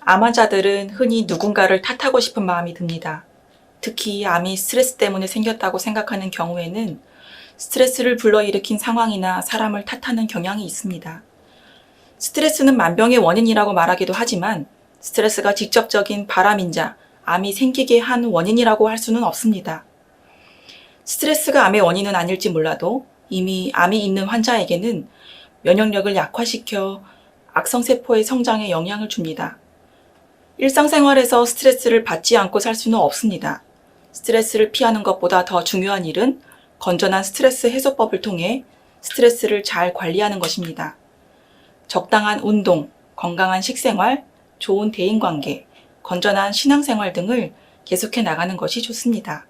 암 환자들은 흔히 누군가를 탓하고 싶은 마음이 듭니다. 특히 암이 스트레스 때문에 생겼다고 생각하는 경우에는 스트레스를 불러일으킨 상황이나 사람을 탓하는 경향이 있습니다. 스트레스는 만병의 원인이라고 말하기도 하지만 스트레스가 직접적인 바람인자 암이 생기게 한 원인이라고 할 수는 없습니다. 스트레스가 암의 원인은 아닐지 몰라도 이미 암이 있는 환자에게는 면역력을 약화시켜 악성세포의 성장에 영향을 줍니다. 일상생활에서 스트레스를 받지 않고 살 수는 없습니다. 스트레스를 피하는 것보다 더 중요한 일은 건전한 스트레스 해소법을 통해 스트레스를 잘 관리하는 것입니다. 적당한 운동, 건강한 식생활, 좋은 대인관계, 건전한 신앙생활 등을 계속해 나가는 것이 좋습니다.